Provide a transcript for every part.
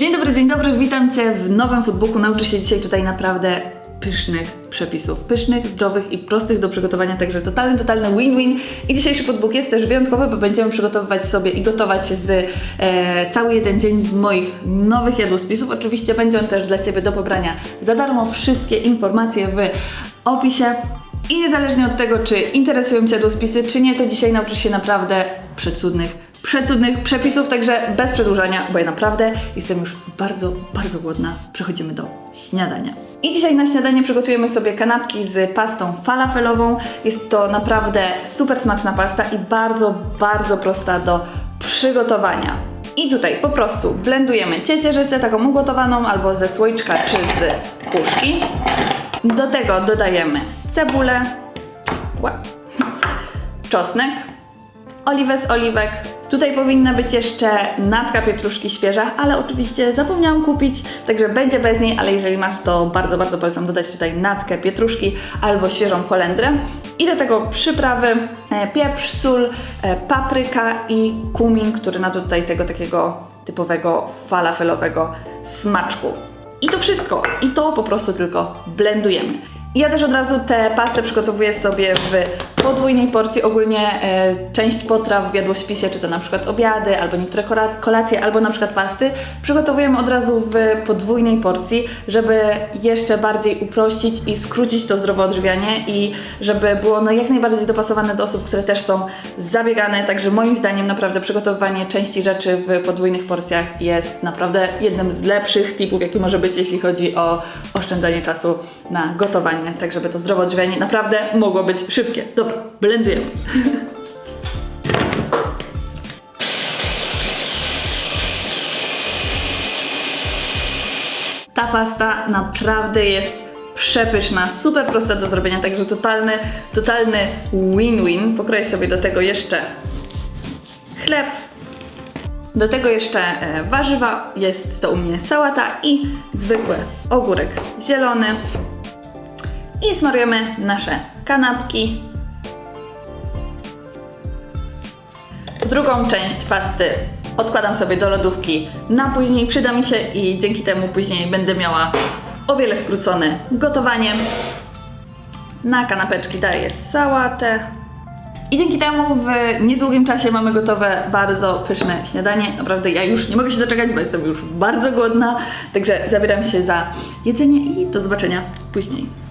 Dzień dobry, dzień dobry, witam Cię w nowym foodbooku. Nauczy się dzisiaj tutaj naprawdę pysznych przepisów. Pysznych, zdrowych i prostych do przygotowania, także totalny, totalny win-win. I dzisiejszy foodbook jest też wyjątkowy, bo będziemy przygotowywać sobie i gotować z e, cały jeden dzień z moich nowych jadłospisów. Oczywiście będzie on też dla Ciebie do pobrania za darmo. Wszystkie informacje w opisie. I niezależnie od tego, czy interesują Cię jadłospisy, czy nie, to dzisiaj nauczysz się naprawdę przecudnych, przecudnych przepisów, także bez przedłużania, bo ja naprawdę jestem już bardzo, bardzo głodna. Przechodzimy do śniadania. I dzisiaj na śniadanie przygotujemy sobie kanapki z pastą falafelową. Jest to naprawdę super smaczna pasta i bardzo, bardzo prosta do przygotowania. I tutaj po prostu blendujemy ciecierzycę taką ugotowaną albo ze słoiczka czy z puszki. Do tego dodajemy cebulę, czosnek, oliwę z oliwek. Tutaj powinna być jeszcze natka pietruszki świeża, ale oczywiście zapomniałam kupić, także będzie bez niej, ale jeżeli masz, to bardzo, bardzo polecam dodać tutaj natkę pietruszki albo świeżą kolendrę. I do tego przyprawy, e, pieprz, sól, e, papryka i kumin, który nada tutaj tego takiego typowego falafelowego smaczku. I to wszystko. I to po prostu tylko blendujemy. Ja też od razu tę pastę przygotowuję sobie w podwójnej porcji. Ogólnie e, część potraw w jadłospisie, czy to na przykład obiady, albo niektóre kola- kolacje, albo na przykład pasty, przygotowujemy od razu w podwójnej porcji, żeby jeszcze bardziej uprościć i skrócić to zdrowe odżywianie i żeby było ono jak najbardziej dopasowane do osób, które też są zabiegane. Także moim zdaniem naprawdę przygotowywanie części rzeczy w podwójnych porcjach jest naprawdę jednym z lepszych tipów, jaki może być, jeśli chodzi o oszczędzanie czasu na gotowanie, tak żeby to zdrowe odżywianie naprawdę mogło być szybkie. Dobra, blendujemy. Ta pasta naprawdę jest przepyszna, super prosta do zrobienia, także totalny, totalny win-win. Pokroję sobie do tego jeszcze chleb. Do tego jeszcze e, warzywa, jest to u mnie sałata i zwykły ogórek zielony. I smarujemy nasze kanapki. Drugą część pasty odkładam sobie do lodówki na później, przyda mi się i dzięki temu później będę miała o wiele skrócone gotowanie. Na kanapeczki daję sałatę. I dzięki temu w niedługim czasie mamy gotowe bardzo pyszne śniadanie. Naprawdę ja już nie mogę się doczekać, bo jestem już bardzo głodna. Także zabieram się za jedzenie i do zobaczenia później.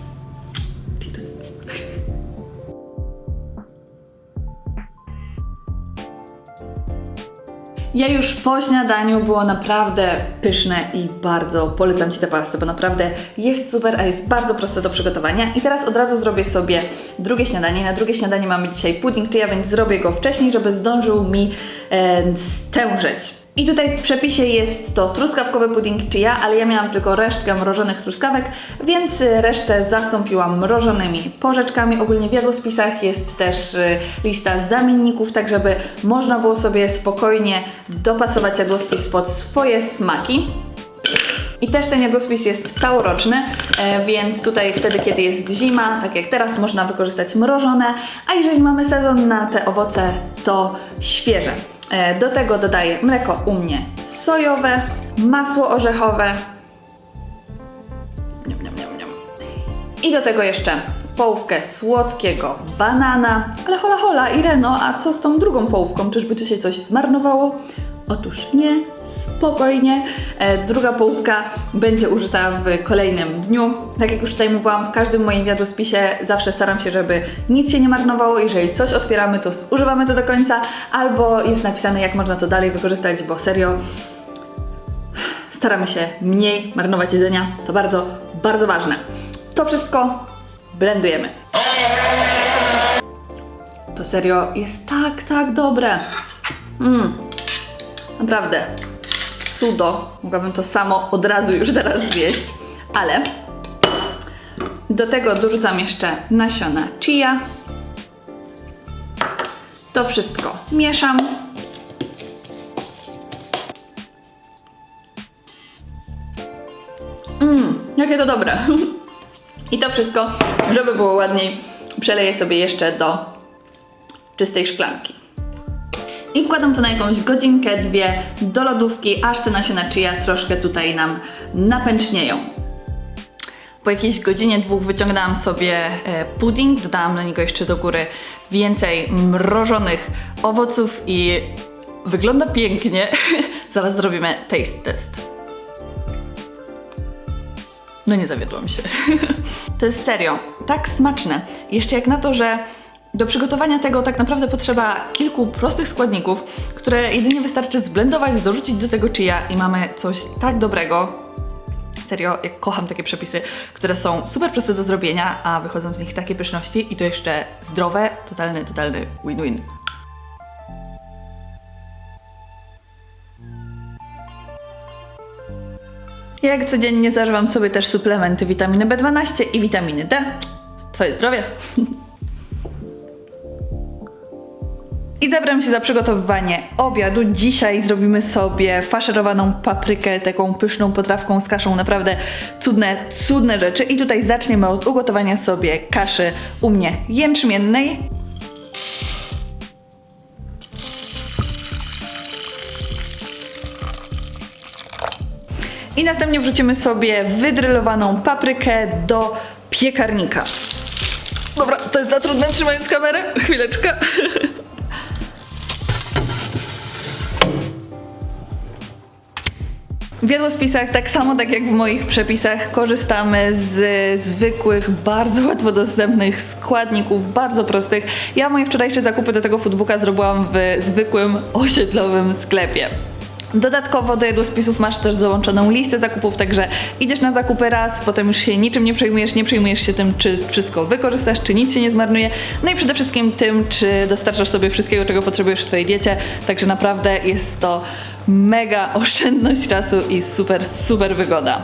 Ja już po śniadaniu było naprawdę pyszne i bardzo polecam Ci tę pastę, bo naprawdę jest super, a jest bardzo proste do przygotowania. I teraz od razu zrobię sobie drugie śniadanie. Na drugie śniadanie mamy dzisiaj pudding chia, więc zrobię go wcześniej, żeby zdążył mi e, stężeć. I tutaj w przepisie jest to truskawkowy pudding chia, ale ja miałam tylko resztkę mrożonych truskawek, więc y, resztę zastąpiłam mrożonymi porzeczkami. Ogólnie w jadłospisach jest też y, lista zamienników, tak żeby można było sobie spokojnie dopasować jadłospis pod swoje smaki. I też ten jadłospis jest całoroczny, e, więc tutaj wtedy, kiedy jest zima, tak jak teraz, można wykorzystać mrożone, a jeżeli mamy sezon na te owoce, to świeże. E, Do tego dodaję mleko u mnie sojowe, masło orzechowe i do tego jeszcze połówkę słodkiego banana. Ale hola hola, Ireno, a co z tą drugą połówką? Czyżby tu się coś zmarnowało? Otóż nie, spokojnie. E, druga połówka będzie użyta w kolejnym dniu. Tak jak już tutaj mówiłam, w każdym moim jadłospisie zawsze staram się, żeby nic się nie marnowało. Jeżeli coś otwieramy, to używamy to do końca, albo jest napisane, jak można to dalej wykorzystać, bo serio staramy się mniej marnować jedzenia. To bardzo, bardzo ważne. To wszystko blendujemy. To serio jest tak, tak dobre. Mmm. Naprawdę. Cudo. Mogłabym to samo od razu już teraz zjeść. Ale do tego dorzucam jeszcze nasiona chia. To wszystko mieszam. Mmm, jakie to dobre. I to wszystko, żeby było ładniej, przeleję sobie jeszcze do czystej szklanki. I wkładam to na jakąś godzinkę, dwie do lodówki, aż te nasiona chia troszkę tutaj nam napęcznieją. Po jakiejś godzinie, dwóch wyciągnęłam sobie e, pudding, dodałam do niego jeszcze do góry więcej mrożonych owoców i wygląda pięknie. Zaraz zrobimy taste test. No nie zawiodłam się. to jest serio, tak smaczne. Jeszcze jak na to, że do przygotowania tego tak naprawdę potrzeba kilku prostych składników, które jedynie wystarczy zblendować, dorzucić do tego chia i mamy coś tak dobrego. Serio, jak kocham takie przepisy, które są super proste do zrobienia, a wychodzą z nich takie pyszności i to jeszcze zdrowe, totalny, totalny win-win. Jak codziennie zażywam sobie też suplementy witaminy B12 i witaminy D. Twoje zdrowie. I zabieram się za przygotowywanie obiadu. Dzisiaj zrobimy sobie faszerowaną paprykę, taką pyszną potrawką z kaszą. Naprawdę cudne, cudne rzeczy. I tutaj zaczniemy od ugotowania sobie kaszy u mnie jęczmiennej. I następnie wrzucimy sobie wydrylowaną paprykę do piekarnika. Dobra, to jest za trudne trzymając kamerę. Chwileczkę. W jadłospisach, tak samo tak jak w moich przepisach, korzystamy z zwykłych, bardzo łatwo dostępnych składników, bardzo prostych. Ja moje wczorajsze zakupy do tego foodbooka zrobiłam w zwykłym osiedlowym sklepie. Dodatkowo do jadłospisów masz też załączoną listę zakupów, także idziesz na zakupy raz, potem już się niczym nie przejmujesz, nie przejmujesz się tym, czy wszystko wykorzystasz, czy nic się nie zmarnuje, no i przede wszystkim tym, czy dostarczasz sobie wszystkiego, czego potrzebujesz w Twojej diecie, także naprawdę jest to mega oszczędność czasu i super, super wygoda.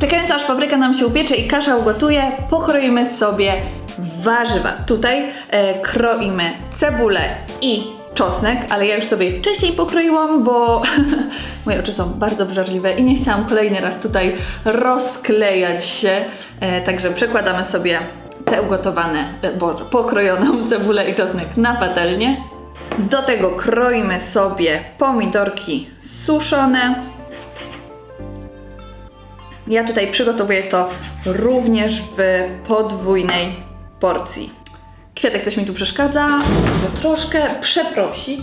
Czekając aż papryka nam się upiecze i kasza ugotuje, pokroimy sobie warzywa. Tutaj e, kroimy cebulę i czosnek, ale ja już sobie wcześniej pokroiłam, bo moje oczy są bardzo wrażliwe i nie chciałam kolejny raz tutaj rozklejać się. E, także przekładamy sobie te ugotowane, e, boże, pokrojoną cebulę i czosnek na patelnię. Do tego kroimy sobie pomidorki suszone. Ja tutaj przygotowuję to również w podwójnej porcji. Kwiatek coś mi tu przeszkadza, go troszkę przeprosić.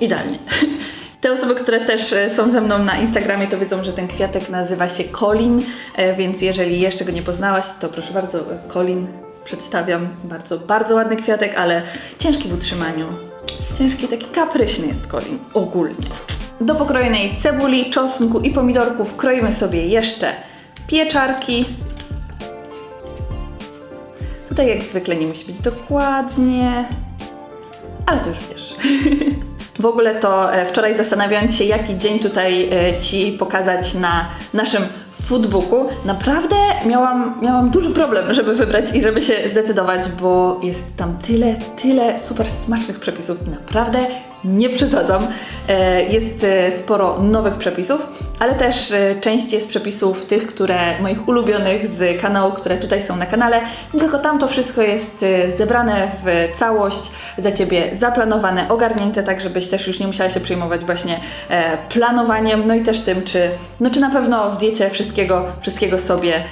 Idealnie. Te osoby, które też e, są ze mną na Instagramie, to wiedzą, że ten kwiatek nazywa się Colin, e, więc jeżeli jeszcze go nie poznałaś, to proszę bardzo, e, Colin przedstawiam. Bardzo, bardzo ładny kwiatek, ale ciężki w utrzymaniu. Ciężki, taki kapryśny jest Colin, ogólnie. Do pokrojonej cebuli, czosnku i pomidorków kroimy sobie jeszcze pieczarki. Tutaj jak zwykle nie musi być dokładnie, ale to już wiesz. W ogóle to e, wczoraj zastanawiając się, jaki dzień tutaj e, Ci pokazać na naszym foodbooku, naprawdę miałam, miałam duży problem, żeby wybrać i żeby się zdecydować, bo jest tam tyle, tyle super smacznych przepisów i naprawdę nie przesadzam. E, Jest e, sporo nowych przepisów, ale też e, część jest przepisów tych, które moich ulubionych z kanału, które tutaj są na kanale. Tylko tam to wszystko jest zebrane w całość, za Ciebie zaplanowane, ogarnięte, tak żebyś też już nie musiała się przejmować właśnie planowaniem, no i też tym, czy, no, czy na pewno w diecie wszystkiego, wszystkiego sobie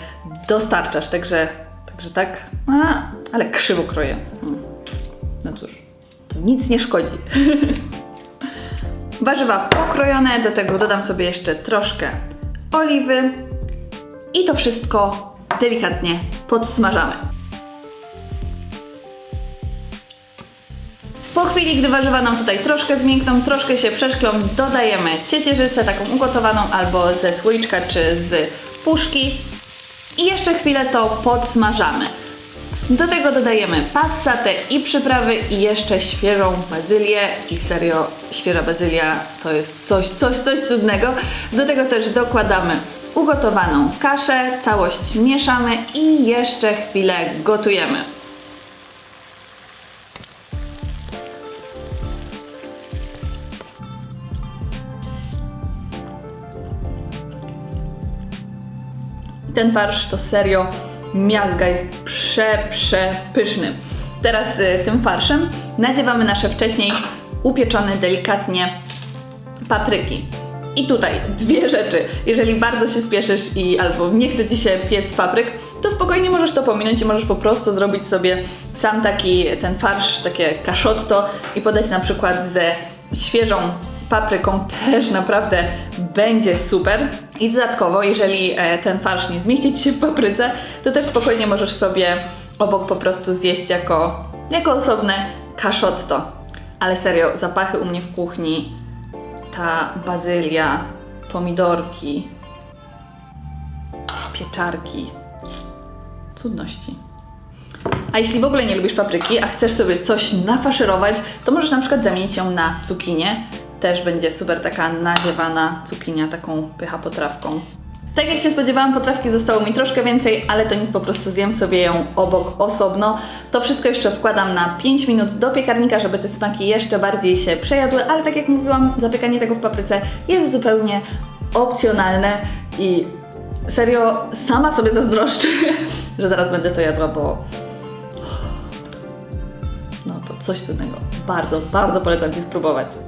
dostarczasz. Także, także tak, a, ale krzywo kroję. No cóż, nic nie szkodzi. Warzywa pokrojone, do tego dodam sobie jeszcze troszkę oliwy i to wszystko delikatnie podsmażamy. Po chwili, gdy warzywa nam tutaj troszkę zmiękną, troszkę się przeszklą, dodajemy ciecierzycę taką ugotowaną albo ze słoiczka czy z puszki i jeszcze chwilę to podsmażamy. Do tego dodajemy passatę i przyprawy i jeszcze świeżą bazylię i serio świeża bazylia to jest coś, coś, coś cudnego. Do tego też dokładamy ugotowaną kaszę, całość mieszamy i jeszcze chwilę gotujemy. Ten farsz to serio miazga, jest prze, przepyszny. Teraz y, tym farszem nadziewamy nasze wcześniej upieczone delikatnie papryki. I tutaj dwie rzeczy. Jeżeli bardzo się spieszysz i albo nie chce ci się piec papryk, to spokojnie możesz to pominąć i możesz po prostu zrobić sobie sam taki ten farsz, takie kaszotto i podać na przykład ze świeżą papryką też naprawdę będzie super. I dodatkowo, jeżeli e, ten farsz nie zmieści ci się w papryce, to też spokojnie możesz sobie obok po prostu zjeść jako, jako osobne kaszotto. Ale serio, zapachy u mnie w kuchni ta bazylia, pomidorki, pieczarki. Cudności. A jeśli w ogóle nie lubisz papryki, a chcesz sobie coś nafaszerować, to możesz na przykład zamienić ją na cukinię. Też będzie super taka nadziewana cukinia, taką pycha potrawką. Tak jak się spodziewałam, potrawki zostało mi troszkę więcej, ale to nic, po prostu zjem sobie ją obok osobno. To wszystko jeszcze wkładam na 5 minut do piekarnika, żeby te smaki jeszcze bardziej się przejadły, ale tak jak mówiłam, zapiekanie tego w papryce jest zupełnie opcjonalne i serio sama sobie zazdroszczę, że zaraz będę to jadła, bo no to coś trudnego. Bardzo, bardzo polecam Ci spróbować.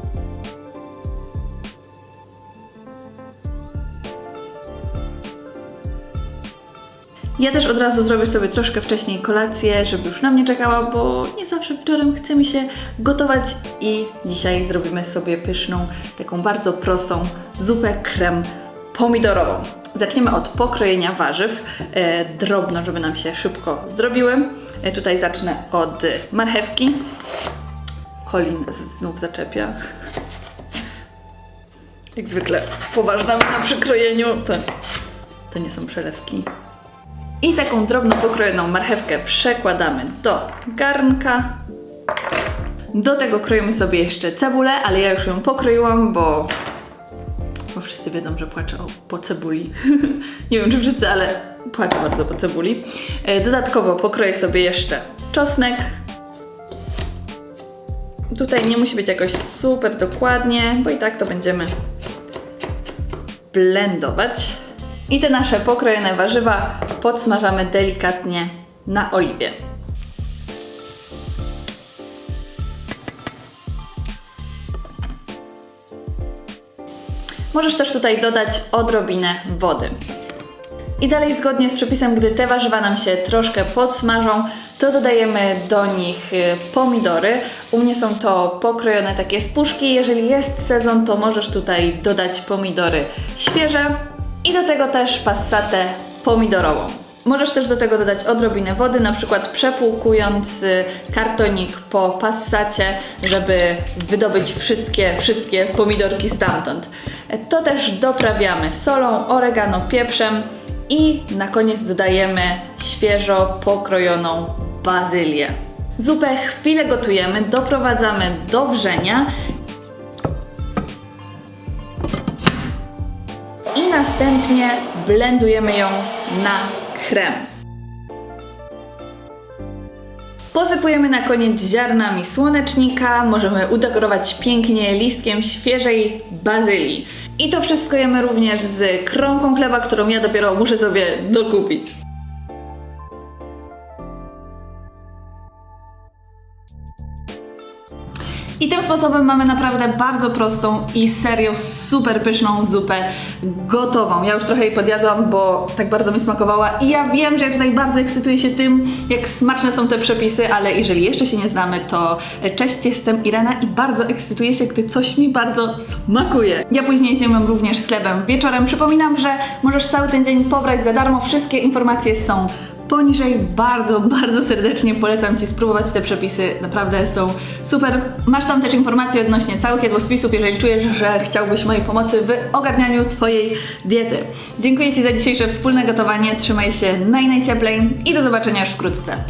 Ja też od razu zrobię sobie troszkę wcześniej kolację, żeby już na mnie czekała, bo nie zawsze wieczorem chce mi się gotować i dzisiaj zrobimy sobie pyszną, taką bardzo prostą zupę krem pomidorową. Zaczniemy od pokrojenia warzyw e, drobno, żeby nam się szybko zrobiły. E, tutaj zacznę od marchewki. Colin znów zaczepia. Jak zwykle poważna na przykrojeniu. To, to nie są przelewki. I taką drobno pokrojoną marchewkę przekładamy do garnka. Do tego kroimy sobie jeszcze cebulę, ale ja już ją pokroiłam, bo, bo wszyscy wiedzą, że płaczę o, po cebuli. Nie wiem czy wszyscy, ale płaczę bardzo po cebuli. E, Dodatkowo pokroję sobie jeszcze czosnek. Tutaj nie musi być jakoś super dokładnie, bo i tak to będziemy blendować. I te nasze pokrojone warzywa podsmażamy delikatnie na oliwie. Możesz też tutaj dodać odrobinę wody. I dalej zgodnie z przepisem, gdy te warzywa nam się troszkę podsmażą, to dodajemy do nich y, pomidory. U mnie są to pokrojone takie z puszki. Jeżeli jest sezon, to możesz tutaj dodać pomidory świeże i do tego też passatę pomidorową. Możesz też do tego dodać odrobinę wody, na przykład przepłukując y, kartonik po passacie, żeby wydobyć wszystkie, wszystkie pomidorki stamtąd. To też doprawiamy solą, oregano, pieprzem i na koniec dodajemy świeżo pokrojoną bazylię. Zupę chwilę gotujemy, doprowadzamy do wrzenia następnie blendujemy ją na krem. Posypujemy na koniec ziarnami słonecznika, możemy udekorować pięknie listkiem świeżej bazylii. I to wszystko jemy również z kromką chleba, którą ja dopiero muszę sobie dokupić. I tym sposobem mamy naprawdę bardzo prostą i serio super pyszną zupę gotową. Ja już trochę jej podjadłam, bo tak bardzo mi smakowała i ja wiem, że ja tutaj bardzo ekscytuję się tym, jak smaczne są te przepisy, ale jeżeli jeszcze się nie znamy, to cześć, jestem Irena i bardzo ekscytuję się, gdy coś mi bardzo smakuje. Ja później zjem ją również z chlebem wieczorem. Przypominam, że możesz cały ten dzień pobrać za darmo. Wszystkie informacje są poniżej. Bardzo, bardzo serdecznie polecam Ci spróbować te przepisy. Naprawdę są super. Masz tam też informacje odnośnie całych jadłospisów, jeżeli czujesz, że chciałbyś mojej pomocy w ogarnianiu Twojej diety. Dziękuję Ci za dzisiejsze wspólne gotowanie. Trzymaj się naj, najcieplej i do zobaczenia już wkrótce.